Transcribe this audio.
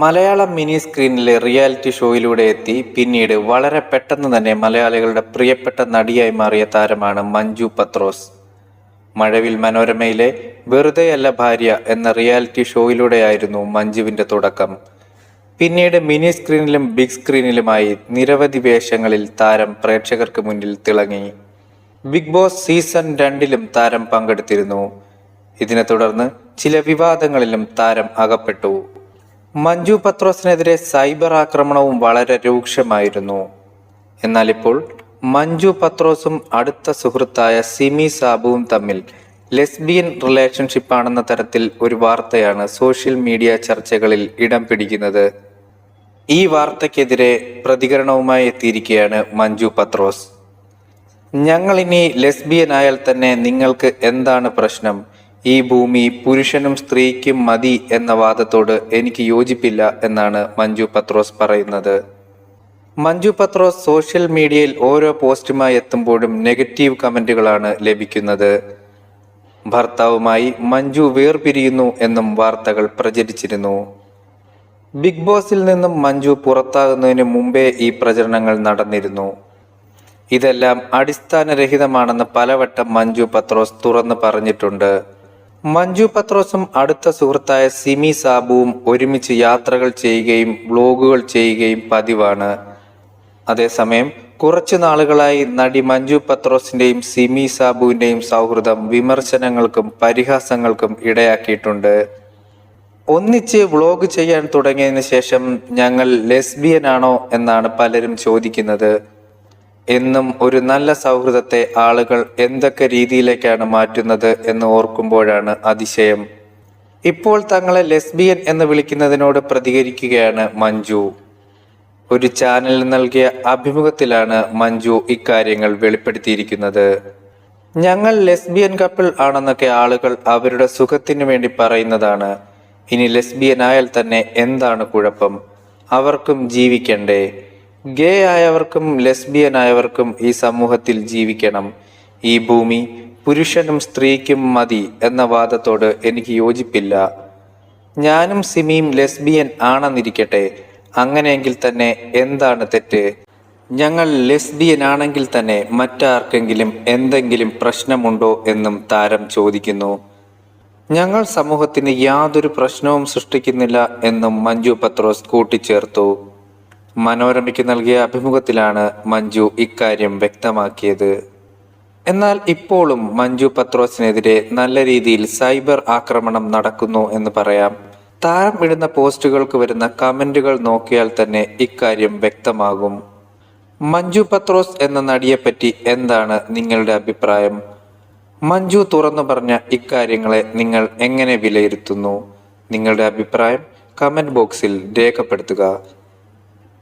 Malayalam mini സ്ക്രീനിലെ reality ഷോയിലൂടെ എത്തി. പിന്നീട് വളരെ പെട്ടെന്ന് തന്നെ മലയാളികളുടെ പ്രിയപ്പെട്ട നടിയായി മാറിയ താരമാണ് മഞ്ജു പത്രോസ്. മഴവിൽ മനോരമയിലെ വെറുതെയല്ല ഭാര്യ എന്ന റിയാലിറ്റി ഷോയിലൂടെയായിരുന്നു മഞ്ജുവിന്റെ തുടക്കം. പിന്നീട് മിനി സ്ക്രീനിലും ബിഗ് സ്ക്രീനിലുമായി നിരവധി വേഷങ്ങളിൽ താരം പ്രേക്ഷകർക്ക് മുന്നിൽ തിളങ്ങി. ബിഗ് ബോസ് സീസൺ രണ്ടിലും താരം പങ്കെടുത്തിരുന്നു. ഇതിനെ തുടർന്ന് ചില വിവാദങ്ങളിലും താരം അകപ്പെട്ടു. മഞ്ജു പത്രോസിനെതിരെ സൈബർ ആക്രമണവും വളരെ രൂക്ഷമായിരുന്നു. എന്നാൽ ഇപ്പോൾ മഞ്ജു പത്രോസും അടുത്ത സുഹൃത്തായ സിമി സാബുവും തമ്മിൽ ലെസ്ബിയൻ റിലേഷൻഷിപ്പ് ആണെന്ന തരത്തിൽ ഒരു വാർത്തയാണ് സോഷ്യൽ മീഡിയ ചർച്ചകളിൽ ഇടം പിടിക്കുന്നത്. ഈ വാർത്തയ്ക്കെതിരെ പ്രതികരണവുമായി എത്തിയിരിക്കുകയാണ് മഞ്ജു പത്രോസ്. ഞങ്ങളിനി ലെസ്ബിയൻ ആയാൽ തന്നെ നിങ്ങൾക്ക് എന്താണ് പ്രശ്നം? ഈ ഭൂമി പുരുഷനും സ്ത്രീക്കും മതി എന്ന വാദത്തോട് എനിക്ക് യോജിപ്പില്ല എന്നാണ് മഞ്ജു പത്രോസ് പറയുന്നത്. മഞ്ജു പത്രോസ് സോഷ്യൽ മീഡിയയിൽ ഓരോ പോസ്റ്റുമായി എത്തുമ്പോഴും നെഗറ്റീവ് കമന്റുകളാണ് ലഭിക്കുന്നത്. ഭർത്താവുമായി മഞ്ജു വേർപിരിയുന്നു എന്നും വാർത്തകൾ പ്രചരിച്ചിരുന്നു. ബിഗ് ബോസിൽ നിന്നും മഞ്ജു പുറത്താകുന്നതിന് മുമ്പേ ഈ പ്രചരണങ്ങൾ നടന്നിരുന്നു. ഇതെല്ലാം അടിസ്ഥാനരഹിതമാണെന്ന് പലവട്ടം മഞ്ജു പത്രോസ് തുറന്നു പറഞ്ഞിട്ടുണ്ട്. മഞ്ജു പത്രോസും അടുത്ത സുഹൃത്തായ സിമി സാബുവും ഒരുമിച്ച് യാത്രകൾ ചെയ്യുകയും വ്ലോഗുകൾ ചെയ്യുകയും പതിവാണ്. അതേസമയം കുറച്ചു നാളുകളായി നടി മഞ്ജു പത്രോസിന്റെയും സിമി സാബുവിന്റെയും സൗഹൃദം വിമർശനങ്ങൾക്കും പരിഹാസങ്ങൾക്കും ഇടയാക്കിയിട്ടുണ്ട്. ഒന്നിച്ച് വ്ളോഗ് ചെയ്യാൻ തുടങ്ങിയതിന് ശേഷം ഞങ്ങൾ ലെസ്ബിയൻ ആണോ എന്നാണ് പലരും ചോദിക്കുന്നത്. എന്നും ഒരു നല്ല സൗഹൃദത്തെ ആളുകൾ എന്തൊക്കെ രീതിയിലേക്കാണ് മാറ്റുന്നത് എന്ന് ഓർക്കുമ്പോഴാണ് അതിശയം. ഇപ്പോൾ തങ്ങളെ ലെസ്ബിയൻ എന്ന് വിളിക്കുന്നതിനോട് പ്രതികരിക്കുകയാണ് മഞ്ജു. ഒരു ചാനലിന് നൽകിയ അഭിമുഖത്തിലാണ് മഞ്ജു ഇക്കാര്യങ്ങൾ വെളിപ്പെടുത്തിയിരിക്കുന്നത്. ഞങ്ങൾ ലെസ്ബിയൻ കപ്പിൾ ആണെന്നൊക്കെ ആളുകൾ അവരുടെ സുഖത്തിനു വേണ്ടി പറയുന്നതാണ്. ഇനി ലെസ്ബിയൻ ആയാൽ തന്നെ എന്താണ് കുഴപ്പം? അവർക്കും ജീവിക്കണ്ടേ? ഗേ ആയവർക്കും ലെസ്ബിയൻ ആയവർക്കും ഈ സമൂഹത്തിൽ ജീവിക്കണം. ഈ ഭൂമി പുരുഷനും സ്ത്രീക്കും മതി എന്ന വാദത്തോട് എനിക്ക് യോജിപ്പില്ല. ഞാനും സിമിയും ലെസ്ബിയൻ ആണെന്നിരിക്കട്ടെ. അങ്ങനെയെങ്കിൽ തന്നെ എന്താണ് തെറ്റ്? ഞങ്ങൾ ലെസ്ബിയൻ ആണെങ്കിൽ തന്നെ മറ്റാർക്കെങ്കിലും എന്തെങ്കിലും പ്രശ്നമുണ്ടോ എന്നും താരം ചോദിക്കുന്നു. ഞങ്ങൾ സമൂഹത്തിന് യാതൊരു പ്രശ്നവും സൃഷ്ടിക്കുന്നില്ല എന്നും മഞ്ജു പത്രോസ് കൂട്ടിച്ചേർത്തു. മനോരമയ്ക്ക് നൽകിയ അഭിമുഖത്തിലാണ് മഞ്ജു ഇക്കാര്യം വ്യക്തമാക്കിയത്. എന്നാൽ ഇപ്പോഴും മഞ്ജു പത്രോസിനെതിരെ നല്ല രീതിയിൽ സൈബർ ആക്രമണം നടക്കുന്നു എന്ന് പറയാം. താരം ഇടുന്ന പോസ്റ്റുകൾക്ക് വരുന്ന കമന്റുകൾ നോക്കിയാൽ തന്നെ ഇക്കാര്യം വ്യക്തമാകും. മഞ്ജു പത്രോസ് എന്ന നടിയെ പറ്റി എന്താണ് നിങ്ങളുടെ അഭിപ്രായം? മഞ്ജു തുറന്നു പറഞ്ഞ ഇക്കാര്യങ്ങളെ നിങ്ങൾ എങ്ങനെ വിലയിരുത്തുന്നു? നിങ്ങളുടെ അഭിപ്രായം കമന്റ് ബോക്സിൽ രേഖപ്പെടുത്തുക.